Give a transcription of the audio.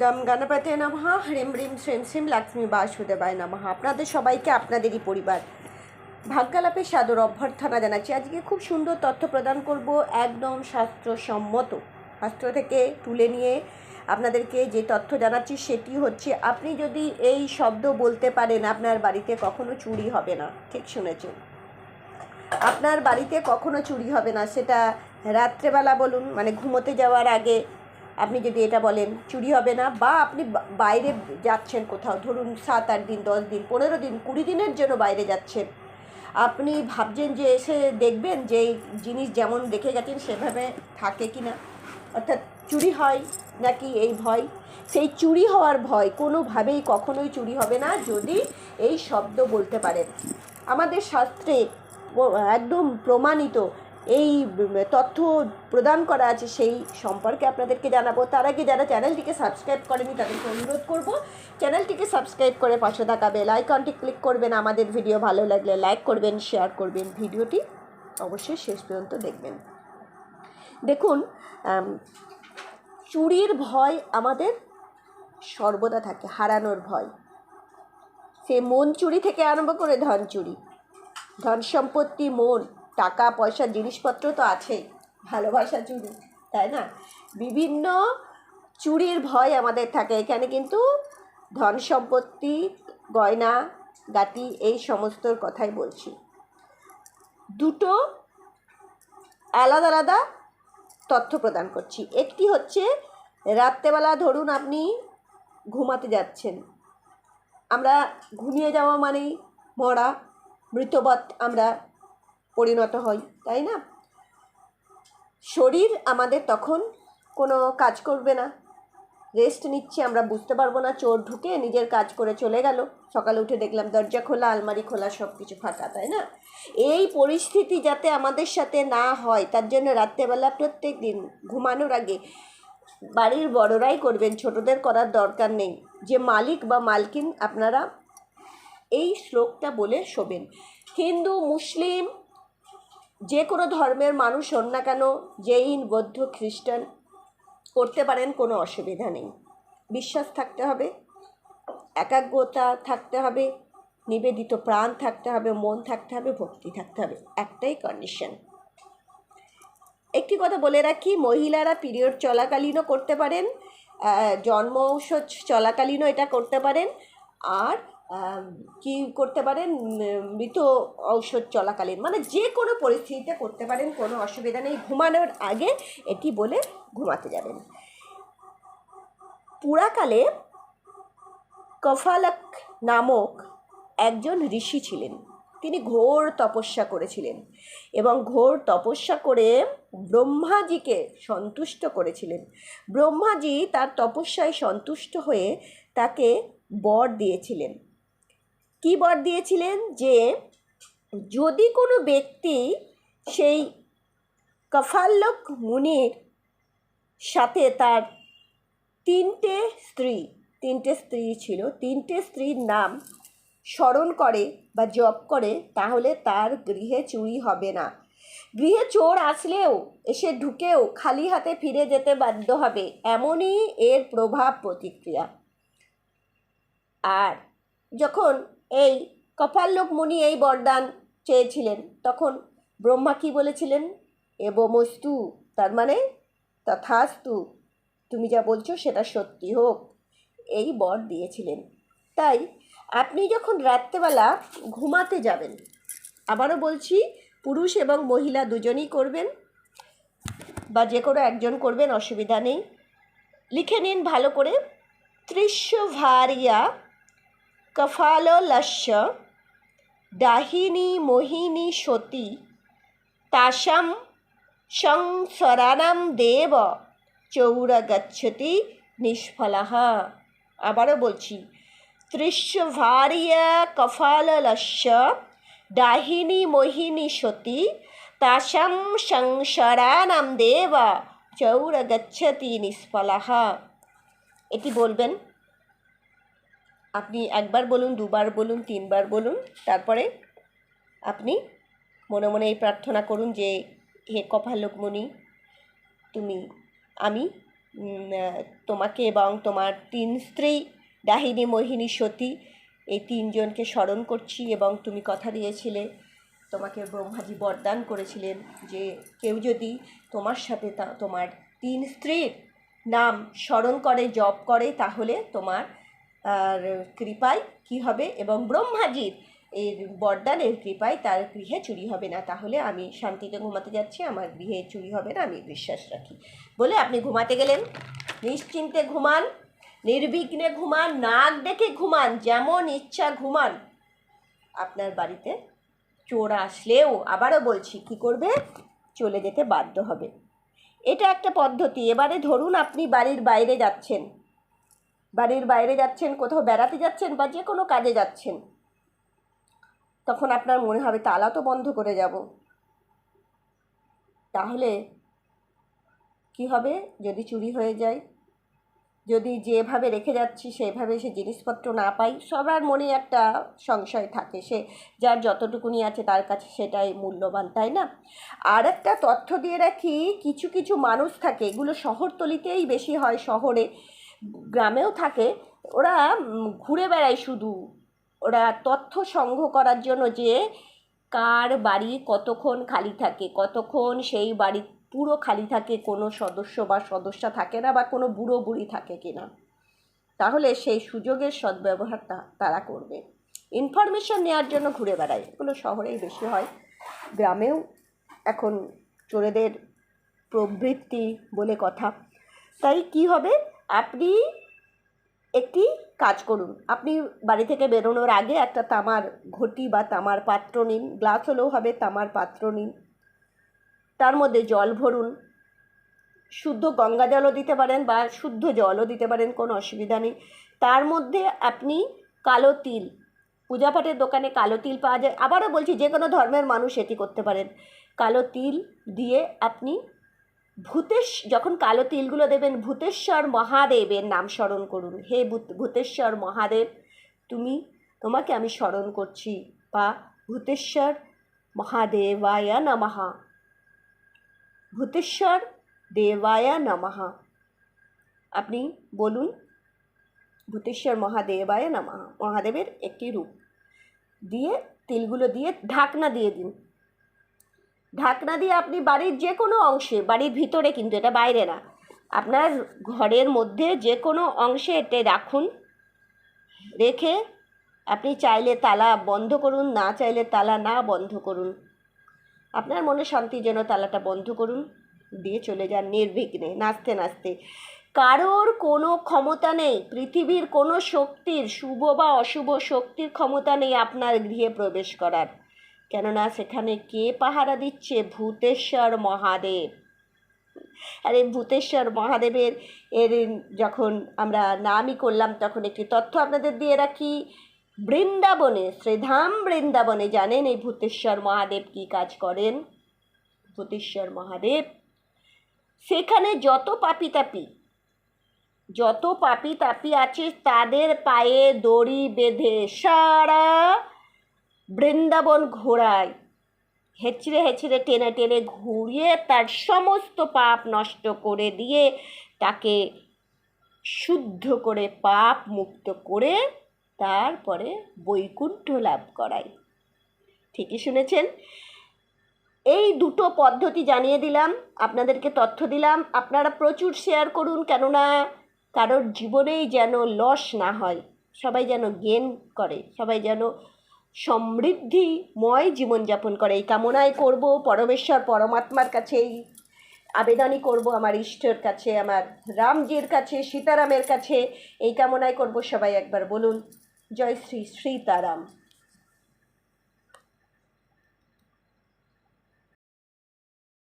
গম গণপতে নমঃ। হ্রিম হ্রিম শ্রীম শ্রীম লক্ষ্মী বাসুদেবায় নমঃ। আপনাদের সবাইকে, আপনাদেরই পরিবার। ভাগ্যালাপে সাদর অভ্যর্থনা জানাচ্ছি। আজকে খুব সুন্দর তথ্য প্রদান করব একদম শাস্ত্রসম্মত। শাস্ত্র থেকে তুলে নিয়ে আপনাদেরকে যে তথ্য জানাচ্ছি, সেটি হচ্ছে, আপনি যদি এই শব্দ বলতে পারেন, আপনার বাড়িতে কখনো চুরি হবে না। ঠিক শুনেছেন। আপনার বাড়িতে কখনো চুরি হবে না। সেটা রাত্রেবেলা বলুন মানে ঘুমোতে যাওয়ার আগে আপনি যদি এটা বলেন, চুরি হবে না বা আপনি বাইরে যাচ্ছেন কোথাও, ধরুন সাত আট দিন, দশ দিন, পনেরো দিন, কুড়ি দিনের জন্য বাইরে যাচ্ছেন, আপনি ভাবছেন যে এসে দেখবেন যে জিনিস যেমন দেখে গেছেন সেভাবে থাকে কি না? অর্থাৎ চুরি হয় নাকি এই ভয়? সেই চুরি হওয়ার ভয় কোনোভাবেই কখনোই চুরি হবে না যদি এই শব্দ বলতে পারেন। আমাদের শাস্ত্রে একদম প্রমাণিত এই তথ্য প্রদান করা আছে সেই সম্পর্কে আপনাদেরকে জানাব। তার আগে যারা চ্যানেলটিকে সাবস্ক্রাইব করেনি, তাদেরকে অনুরোধ করব, চ্যানেলটিকে সাবস্ক্রাইব করে পাশে থাকা বেল আইকনটি ক্লিক করবেন। আমাদের ভিডিও ভালো লাগলে লাইক করবেন, শেয়ার করবেন। ভিডিওটি অবশ্যই শেষ পর্যন্ত দেখবেন। দেখুন চুরির ভয় আমাদের সর্বদা থাকে, হারানোর ভয়। সে মন চুরি থেকে আরম্ভ করে ধন চুরি। ধন সম্পত্তি, মন। টাকা, পয়সা, জিনিসপত্র তো আছেই। ভালোবাসা চুরি, তাই না? বিভিন্ন চুরির ভয় আমাদের থাকে। এখানে কিন্তু ধন সম্পত্তি, গয়না গাটি এই সমস্তর কথাই বলছি। দুটো আলাদা আলাদা তথ্য প্রদান করছি। একটি হচ্ছে, রাত্রেবেলা ধরুন আপনি ঘুমাতে যাচ্ছেন। আমরা ঘুমিয়ে যাওয়া মানেই মরা মৃতবৎ আমরা পরিণত হই তাই না? শরীর আমাদের তখন কোনো কাজ করবে না। রেস্ট নিচ্ছে, আমরা বুঝতে পারব না, চোর ঢুকে নিজের কাজ করে চলে গেল। সকালে উঠে দেখলাম দরজা খোলা, আলমারি খোলা সব কিছু ফাঁকা, তাই না? এই পরিস্থিতি যাতে আমাদের সাথে না হয়, তার জন্য রাত্রেবেলা প্রত্যেক দিন ঘুমানোর আগে বাড়ির বড়রাই করবেন, ছোটদের করার দরকার নেই। যে মালিক বা মালকিন আপনারা এই শ্লোকটা বলে শোবেন। হিন্দু, মুসলিম যে কোনো ধর্মের মানুষ হন না কেন জৈন বৌদ্ধ, খ্রিস্টান, করতে পারেন, কোনো অসুবিধা নেই। বিশ্বাস থাকতে হবে, একাগ্রতা থাকতে হবে, নিবেদিত প্রাণ থাকতে হবে, মন থাকতে হবে, ভক্তি থাকতে হবে, একটাই কন্ডিশন একটি কথা বলে রাখি, মহিলারা পিরিয়ড চলাকালীনও করতে পারেন জন্ম ঔষধ চলাকালীনও এটা করতে পারেন, আর কি করতে পারেন? মৃত ঔষধ চলাকালীন। মানে যে কোনো পরিস্থিতিতে করতে পারেন, কোনো অসুবিধা নেই। ঘুমানোর আগে এটি বলে ঘুমাতে যাবেন। পুরাকালে কফালক নামক একজন ঋষি ছিলেন। তিনি ঘোর তপস্যা করেছিলেন এবং ঘোর তপস্যা করে ব্রহ্মাজিকে সন্তুষ্ট করেছিলেন। ব্রহ্মাজি তার তপস্যায় সন্তুষ্ট হয়ে তাকে বর দিয়েছিলেন। কি বর দিয়েছিলেন যে যদি কোনো ব্যক্তি সেই কফাল্লক মুনির সাথে তার তিনটে স্ত্রী তিনটে স্ত্রী ছিল, তিনটে স্ত্রীর নাম স্মরণ করে বা জপ করে, তাহলে তার গৃহে চুরি হবে না। গৃহে চোর আসলেও, এসে ঢুকেও খালি হাতে ফিরে যেতে বাধ্য হবে, এমনই এর প্রভাব প্রতিক্রিয়া। আর যখন এই কপাল্লোক মুনি এই বরদান চেয়েছিলেন। তখন ব্রহ্মা কি বলেছিলেন? এবমস্তু তার মানে তথাস্তু, তুমি যা বলছো সেটা সত্যি হোক, এই বর দিয়েছিলেন। তাই আপনি যখন রাত্রেবেলা ঘুমাতে যাবেন, আবারও বলছি পুরুষ এবং মহিলা দুজনই করবেন বা যে কোনো একজন করবেন, অসুবিধা নেই। লিখে নিন ভালো করে ত্রিশ ভারিয়া কফাললস্য দাহিনী মোহিনী সতী, তাসাম সংসরানাম দেব চৌরা গচ্ছতি নিষ্ফলাহ। আবারও বলছি ত্রিশভারিয়া কফাললস্য দাহিনী মোহিনী সতী, তাসাম সংসরানাম দেব চৌরা গচ্ছতি নিষ্ফলাহ। এটি বলবেন আপনি একবার বলুন, দুবার বলুন, তিনবার বলুন, তারপরে আপনি মনে মনে এই প্রার্থনা করুন যে, হে কপালকমণি তুমি, আমি তোমাকে এবং তোমার তিন স্ত্রী ডাহিনী মোহিনী, সতী, এই তিনজনকে স্মরণ করছি এবং তুমি কথা দিয়েছিলে, তোমাকে ব্রহ্মাজি বরদান করেছিলেন যে, কেউ যদি তোমার সাথে তোমার তিন স্ত্রীর নাম স্মরণ করে, জপ করে, তাহলে তোমার কৃপায় কি হবে এবং ব্রহ্মাজির এর বরদানের কৃপায় তার গৃহে চুরি হবে না। তাহলে আমি শান্তিতে ঘুমাতে যাচ্ছি, আমার গৃহে চুরি হবে না, আমি বিশ্বাস রাখি। বলে আপনি ঘুমাতে গেলেন। নিশ্চিন্তে ঘুমান, নির্বিঘ্নে ঘুমান, নাক ডেকে ঘুমান, যেমন ইচ্ছা ঘুমান। আপনার বাড়িতে চোর আসলেও আবারও বলছি, কি করবে? চলে যেতে বাধ্য হবে। এটা একটা পদ্ধতি। এবারে ধরুন আপনি বাড়ির বাইরে যাচ্ছেন। বাড়ির বাইরে যাচ্ছেন, কোথাও বেড়াতে যাচ্ছেন বা যে কোনো কাজে যাচ্ছেন, তখন আপনার মনে হবে, তালা তো বন্ধ করে যাব। তাহলে কি হবে? যদি চুরি হয়ে যায়, যদি যেভাবে রেখে যাচ্ছি, সেভাবে সে জিনিসপত্র না পাই, সবার মনে একটা সংশয় থাকে। সে যার যতটুকুনি আছে, তার কাছে সেটাই মূল্যবান, তাই না? আর একটা তথ্য দিয়ে রাখি, কিছু কিছু মানুষ থাকে, এগুলো শহরতলিতেই বেশি হয়, শহরে। গ্রামেও থাকে, ওরা ঘুরে বেড়ায় শুধু। ওরা তথ্য সংগ্রহ করার জন্য যে কার বাড়ি কতক্ষণ খালি থাকে, কতক্ষণ সেই বাড়ি পুরো খালি থাকে, কোনো সদস্য বা সদস্যা থাকে না বা কোনো বুড়ো বুড়ি থাকে কিনা তাহলে সেই সুযোগের সদ্ব্যবহারটা তারা করবে। ইনফরমেশন নেওয়ার জন্য ঘুরে বেড়ায়। এগুলো শহরেই বেশি হয়। গ্রামেও এখন চোরেদের প্রবৃত্তি বলে কথা। তাই কি হবে? আপনি একটি কাজ করুন। আপনি বাড়ি থেকে বেরোনোর আগে একটা তামার ঘটি বা তামার পাত্র নিন। গ্লাস হলেও হবে তামার পাত্র নিন। তার মধ্যে জল ভরুন। শুদ্ধ গঙ্গা জলও দিতে পারেন বা শুদ্ধ জলও দিতে পারেন, কোনো অসুবিধা নেই। তার মধ্যে আপনি কালো তিল পূজা পাঠের দোকানে কালো তিল পাওয়া যায়। আবারও বলছি, যে কোনো ধর্মের মানুষ এটি করতে পারেন। কালো তিল দিয়ে আপনি ভূতেশ, যখন কালো তিলগুলো দেবেন, ভূতেশ্বর মহাদেবের নাম স্মরণ করুন। হে ভূত- ভূতেশ্বর মহাদেব, তুমি, তোমাকে আমি স্মরণ করছি, বা ভূতেশ্বর মহাদেবায়া নমহা ভূতেশ্বর দেবায়া নমহা আপনি বলুন, ভূতেশ্বর মহাদেবায় নমঃ, মহাদেবের একটি রূপ। দিয়ে, তিলগুলো দিয়ে ঢাকনা দিয়ে দিন। ঢাকনা দিয়ে আপনি বাড়ির যে কোনো অংশে, বাড়ির ভিতরে কিন্তু, এটা বাইরে না। আপনার ঘরের মধ্যে যে কোনো অংশে এতে রাখুন। রেখে আপনি চাইলে তালা বন্ধ করুন, না চাইলে তালা না বন্ধ করুন। আপনার মনে শান্তি যেন তালাটা বন্ধ করুন। দিয়ে চলে যান নির্বিঘ্নে, নাচতে নাচতে। কারোর কোনো ক্ষমতা নেই, পৃথিবীর কোনো শক্তির, শুভ বা অশুভ শক্তির ক্ষমতা নেই আপনার গৃহে প্রবেশ করার। কেননা সেখানে কে পাহারা দিচ্ছে? ভূতেশ্বর মহাদেব। আর এই ভূতেশ্বর মহাদেবের এর যখন আমরা নামই করলাম, তখন একটি তথ্য আপনাদের দিয়ে রাখি। বৃন্দাবনে, শ্রীধাম বৃন্দাবনে জানেন এই ভূতেশ্বর মহাদেব কী কাজ করেন? ভূতেশ্বর মহাদেব, সেখানে যত পাপি তাপি, যত পাপি তাপি আছে, তাদের পায়ে দড়ি বেঁধে সারা বৃন্দাবন ঘোরায় হেঁচড়ে হেঁচড়ে টেনে টেনে ঘুরিয়ে তার সমস্ত পাপ নষ্ট করে দিয়ে তাকে শুদ্ধ করে পাপ মুক্ত করে তারপরে বৈকুণ্ঠ লাভ করায়। ঠিকই শুনেছেন? এই দুটো পদ্ধতি জানিয়ে দিলাম, আপনাদেরকে তথ্য দিলাম, আপনারা প্রচুর শেয়ার করুন, কেননা কারোর জীবনেই যেন লস না হয়, সবাই যেন গেন করে, সবাই যেন সমৃদ্ধিময় জীবনযাপন করে। এই কামনায় করব পরমেশ্বর পরমাত্মার কাছেই। আবেদনই করব আমার ইষ্টর কাছে, আমার রামজির কাছে, সীতারামের কাছে। এই কামনায় করব সবাই একবার বলুন, জয় শ্রী সীতারাম।